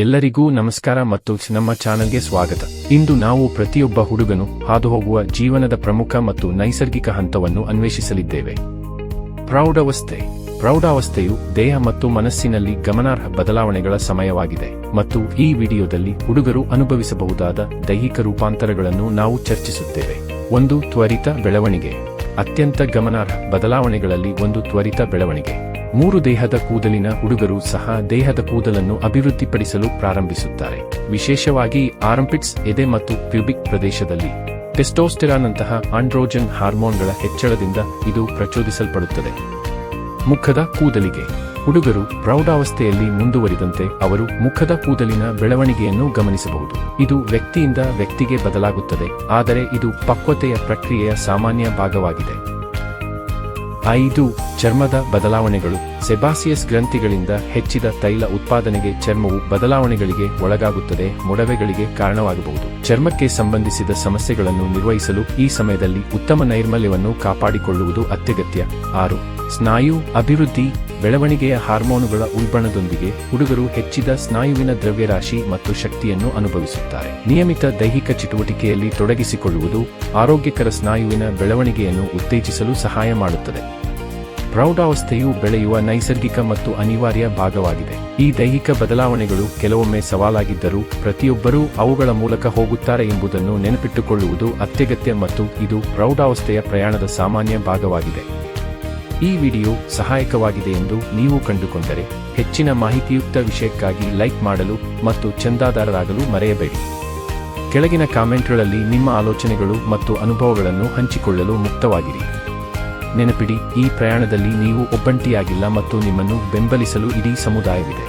ಎಲ್ಲರಿಗೂ ನಮಸ್ಕಾರ ಮತ್ತು ನಮ್ಮ ಚಾನಲ್ಗೆ ಸ್ವಾಗತ. ಇಂದು ನಾವು ಪ್ರತಿಯೊಬ್ಬ ಹುಡುಗನು ಹಾದುಹೋಗುವ ಜೀವನದ ಪ್ರಮುಖ ಮತ್ತು ನೈಸರ್ಗಿಕ ಹಂತವನ್ನು ಅನ್ವೇಷಿಸಲಿದ್ದೇವೆ. ಪ್ರೌಢಾವಸ್ಥೆ. ಪ್ರೌಢಾವಸ್ಥೆಯು ದೇಹ ಮತ್ತು ಮನಸ್ಸಿನಲ್ಲಿ ಗಮನಾರ್ಹ ಬದಲಾವಣೆಗಳ ಸಮಯವಾಗಿದೆ ಮತ್ತು ಈ ವಿಡಿಯೋದಲ್ಲಿ ಹುಡುಗರು ಅನುಭವಿಸಬಹುದಾದ ದೈಹಿಕ ರೂಪಾಂತರಗಳನ್ನು ನಾವು ಚರ್ಚಿಸುತ್ತೇವೆ. ಒಂದು ತ್ವರಿತ ಬೆಳವಣಿಗೆ. ಅತ್ಯಂತ ಗಮನಾರ್ಹ ಬದಲಾವಣೆಗಳಲ್ಲಿ ಒಂದು ತ್ವರಿತ ಬೆಳವಣಿಗೆ. ಮೂರು ದೇಹದ ಕೂದಲಿನ ಹುಡುಗರು ಸಹ ದೇಹದ ಕೂದಲನ್ನು ಅಭಿವೃದ್ಧಿಪಡಿಸಲು ಪ್ರಾರಂಭಿಸುತ್ತಾರೆ. ವಿಶೇಷವಾಗಿ ಆರಂಪಿಟ್ಸ್, ಎದೆ ಮತ್ತು ಪ್ಯೂಬಿಕ್ ಪ್ರದೇಶದಲ್ಲಿ. ಟೆಸ್ಟೋಸ್ಟೆರಾನ್ನಂತಹ ಆಂಡ್ರೋಜನ್ ಹಾರ್ಮೋನ್ಗಳ ಹೆಚ್ಚಳದಿಂದ ಇದು ಪ್ರಚೋದಿಸಲ್ಪಡುತ್ತದೆ. ಮುಖದ ಕೂದಲಿಗೆ. ಹುಡುಗರು ಪ್ರೌಢಾವಸ್ಥೆಯಲ್ಲಿ ಮುಂದುವರಿದಂತೆ ಅವರು ಮುಖದ ಕೂದಲಿನ ಬೆಳವಣಿಗೆಯನ್ನು ಗಮನಿಸಬಹುದು. ಇದು ವ್ಯಕ್ತಿಯಿಂದ ವ್ಯಕ್ತಿಗೆ ಬದಲಾಗುತ್ತದೆ, ಆದರೆ ಇದು ಪಕ್ವತೆಯ ಪ್ರಕ್ರಿಯೆಯ ಸಾಮಾನ್ಯ ಭಾಗವಾಗಿದೆ. ಐದು ಚರ್ಮದ ಬದಲಾವಣೆಗಳು. ಸೆಬಾಸಿಯಸ್ ಗ್ರಂಥಿಗಳಿಂದ ಹೆಚ್ಚಿದ ತೈಲ ಉತ್ಪಾದನೆಗೆ ಚರ್ಮವು ಬದಲಾವಣೆಗಳಿಗೆ ಒಳಗಾಗುತ್ತದೆ, ಮೊಡವೆಗಳಿಗೆ ಕಾರಣವಾಗಬಹುದು. ಚರ್ಮಕ್ಕೆ ಸಂಬಂಧಿಸಿದ ಸಮಸ್ಯೆಗಳನ್ನು ನಿರ್ವಹಿಸಲು ಈ ಸಮಯದಲ್ಲಿ ಉತ್ತಮ ನೈರ್ಮಲ್ಯವನ್ನು ಕಾಪಾಡಿಕೊಳ್ಳುವುದು ಅತ್ಯಗತ್ಯ. ಆರು, ಸ್ನಾಯು ಅಭಿವೃದ್ಧಿ ಬೆಳವಣಿಗೆಯ ಹಾರ್ಮೋನುಗಳ ಉಲ್ಬಣದೊಂದಿಗೆ ಹುಡುಗರು ಹೆಚ್ಚಿದ ಸ್ನಾಯುವಿನ ದ್ರವ್ಯರಾಶಿ ಮತ್ತು ಶಕ್ತಿಯನ್ನು ಅನುಭವಿಸುತ್ತಾರೆ. ನಿಯಮಿತ ದೈಹಿಕ ಚಟುವಟಿಕೆಯಲ್ಲಿ ತೊಡಗಿಸಿಕೊಳ್ಳುವುದು ಆರೋಗ್ಯಕರ ಸ್ನಾಯುವಿನ ಬೆಳವಣಿಗೆಯನ್ನು ಉತ್ತೇಜಿಸಲು ಸಹಾಯ ಮಾಡುತ್ತದೆ. ಪ್ರೌಢಾವಸ್ಥೆಯು ಬೆಳೆಯುವ ನೈಸರ್ಗಿಕ ಮತ್ತು ಅನಿವಾರ್ಯ ಭಾಗವಾಗಿದೆ. ಈ ದೈಹಿಕ ಬದಲಾವಣೆಗಳು ಕೆಲವೊಮ್ಮೆ ಸವಾಲಾಗಿದ್ದರೂ ಪ್ರತಿಯೊಬ್ಬರೂ ಅವುಗಳ ಮೂಲಕ ಹೋಗುತ್ತಾರೆ ಎಂಬುದನ್ನು ನೆನಪಿಟ್ಟುಕೊಳ್ಳುವುದು ಅತ್ಯಗತ್ಯ ಮತ್ತು ಇದು ಪ್ರೌಢಾವಸ್ಥೆಯ ಪ್ರಯಾಣದ ಸಾಮಾನ್ಯ ಭಾಗವಾಗಿದೆ. ಈ ವಿಡಿಯೋ ಸಹಾಯಕವಾಗಿದೆ ಎಂದು ನೀವು ಕಂಡುಕೊಂಡರೆ ಹೆಚ್ಚಿನ ಮಾಹಿತಿಯುಕ್ತ ವಿಷಯಕ್ಕಾಗಿ ಲೈಕ್ ಮಾಡಲು ಮತ್ತು ಚಂದಾದಾರರಾಗಲು ಮರೆಯಬೇಡಿ. ಕೆಳಗಿನ ಕಾಮೆಂಟ್ಗಳಲ್ಲಿ ನಿಮ್ಮ ಆಲೋಚನೆಗಳು ಮತ್ತು ಅನುಭವಗಳನ್ನು ಹಂಚಿಕೊಳ್ಳಲು ಮುಕ್ತವಾಗಿರಿ. ನೆನಪಿಡಿ, ಈ ಪ್ರಯಾಣದಲ್ಲಿ ನೀವು ಒಬ್ಬಂಟಿಯಾಗಿಲ್ಲ ಮತ್ತು ನಿಮ್ಮನ್ನು ಬೆಂಬಲಿಸಲು ಇಡೀ ಸಮುದಾಯವಿದೆ.